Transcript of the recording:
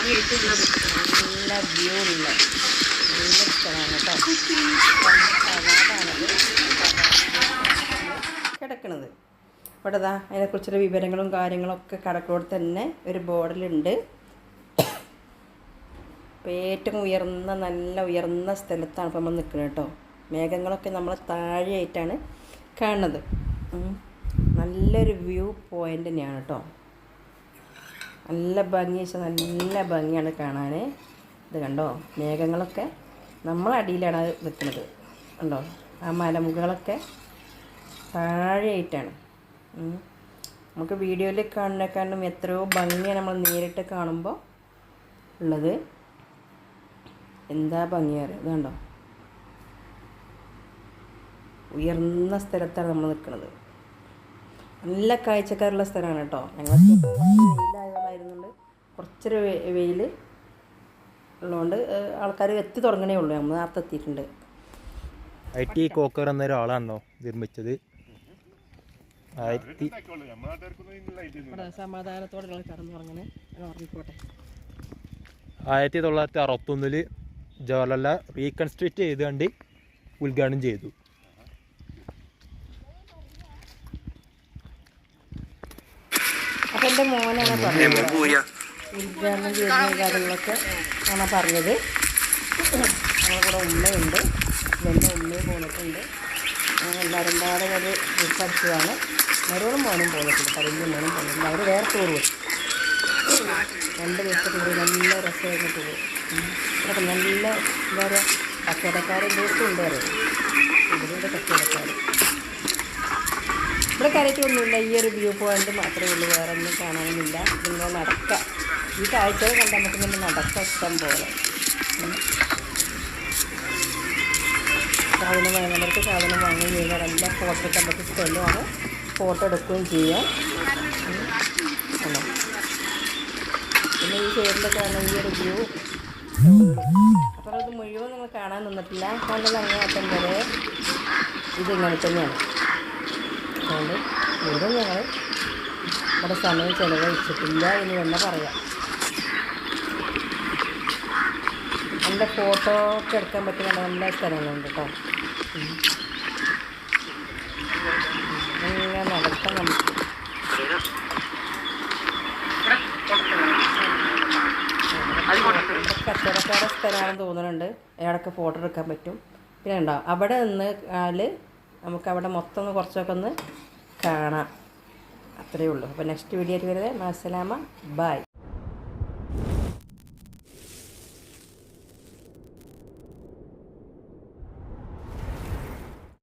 നല്ല വ്യൂ ഉള്ള നല്ല സ്ഥലമാണ് കേട്ടോ. കിടക്കണത്. ഇവിടെ ഇതാ അതിനെക്കുറിച്ചുള്ള വിവരങ്ങളും കാര്യങ്ങളൊക്കെ കടക്കോട് തന്നെ ഒരു ബോർഡിലുണ്ട്. ഇപ്പോൾ ഏറ്റവും ഉയർന്ന നല്ല ഉയർന്ന സ്ഥലത്താണ് ഇപ്പോൾ നമ്മൾ നിൽക്കുന്നത് കേട്ടോ. മേഘങ്ങളൊക്കെ നമ്മൾ താഴെയായിട്ടാണ് കാണുന്നത്. നല്ലൊരു വ്യൂ പോയിന്റ് തന്നെയാണ് കേട്ടോ. നല്ല ഭംഗി വെച്ചാൽ നല്ല ഭംഗിയാണ് കാണാൻ ഇത് കണ്ടോ? മേഘങ്ങളൊക്കെ നമ്മളടിയിലാണ് അത് നിൽക്കുന്നത് കണ്ടോ? ആ മലമുകളൊക്കെ താഴെയായിട്ടാണ്. നമുക്ക് വീഡിയോയിൽ കാണുന്നേക്കാളും എത്രയോ ഭംഗിയാണ് നമ്മൾ നേരിട്ട് കാണുമ്പോൾ ഉള്ളത്. എന്താ ഭംഗിയാറ് ഇത് കണ്ടോ? ഉയർന്ന സ്ഥലത്താണ് നമ്മൾ നിൽക്കുന്നത്. നല്ല കാഴ്ചക്കാരുള്ള സ്ഥലമാണ് കേട്ടോ. ഞങ്ങൾ കുറച്ചൊരു വെ- വെയിൽ ഉള്ളതുകൊണ്ട് ആൾക്കാർ എത്തി തുടങ്ങണേ ഉള്ളൂ. നമ്മൾ നേരത്തെ എത്തിയിട്ടുണ്ട്. ഐ ടി കോക്കർ എന്ന ഒരാളാണോ നിർമ്മിച്ചത്. ആയിരത്തി ആയിരത്തി തൊള്ളായിരത്തി അറുപത്തൊന്നിൽ ജവഹർലാൽ റീകൺസ്ട്രക്റ്റ് ചെയ്ത് കണ്ടി ഉദ്ഘാടനം ചെയ്തു. അപ്പൊ എന്റെ മോനാണ് പറഞ്ഞത് ഉദ്ഘാടനം ചെയ്യുന്ന കാര്യങ്ങളൊക്കെ ആണ് പറഞ്ഞത്. ഞങ്ങളുടെ കൂടെ ഉമ്മയുണ്ട്. എന്റെ ഉമ്മയും പോന്നിട്ടുണ്ട്. എല്ലാവരും പാടെ ഒരു പഠിച്ചതാണ് മരോളും മോനും പോന്നിട്ടുണ്ട്. കരിഞ്ഞ മോനും പോന്നിട്ടുണ്ട്. അവർ വേറെ പോയി. രണ്ട് ദിവസത്തെ ടൂർ നല്ല രസമായിരുന്നു ടൂർ അതൊക്കെ നല്ല എന്താ പറയുക കച്ചവടക്കാരും ദിവസം ഉണ്ട് അറിയാം ഇവിടെയുണ്ട് കച്ചവടക്കാർ ഇവിടെ ഒന്നുമില്ല ഈ ഒരു വ്യൂ പോയിന്റ് മാത്രമേ ഉള്ളൂ. വേറെ ഒന്നും കാണാനൊന്നുമില്ല നിങ്ങൾ നടക്ക. ഈ കാഴ്ചകൾ കണ്ടാൽ നമുക്ക് ഇങ്ങനെ നടക്കാം ഇഷ്ടം പോലെ. സാധനം വാങ്ങുന്നവർക്ക് സാധനം വാങ്ങുകയും കഴിഞ്ഞാൽ നല്ല ഫോട്ടോ കണ്ടൊക്കെ സ്ഥലമാണ് ഫോട്ടോ എടുക്കുകയും ചെയ്യാം. പിന്നെ ഈ ചേരിലൊക്കെ ആണ് ഈ ഒരു വ്യൂ അപ്പോൾ ഇത് മുഴുവൻ കാണാൻ നിന്നിട്ടില്ല. കണ്ടത് അങ്ങേയറ്റം വരെ. ഇതിങ്ങനെ തന്നെയാണ്. അതുകൊണ്ട് ഇവിടെ ഞങ്ങൾ ഇവിടെ സമയം ചിലവഴിച്ചിട്ടില്ല എന്ന് തന്നെ പറയാം. നല്ല ഫോട്ടോ ഒക്കെ എടുക്കാൻ പറ്റുന്ന നല്ല സ്ഥലങ്ങളുണ്ട് കേട്ടോ. ഇങ്ങനെ നടക്കാം നമുക്ക് കച്ചവടക്കാരുടെ സ്ഥലമാണെന്ന് തോന്നുന്നുണ്ട്. അയാളൊക്കെ ഫോട്ടോ എടുക്കാൻ പറ്റും. പിന്നെ ഉണ്ടാവും അവിടെ നിന്ന് ആൽ നമുക്ക് അവിടെ മൊത്തം ഒന്ന് കുറച്ചൊക്കെ ഒന്ന് കാണാം. അത്രയേ ഉള്ളൂ. അപ്പോൾ നെക്സ്റ്റ് വീഡിയോ വരുന്നത് മാസലാമ. ബായ്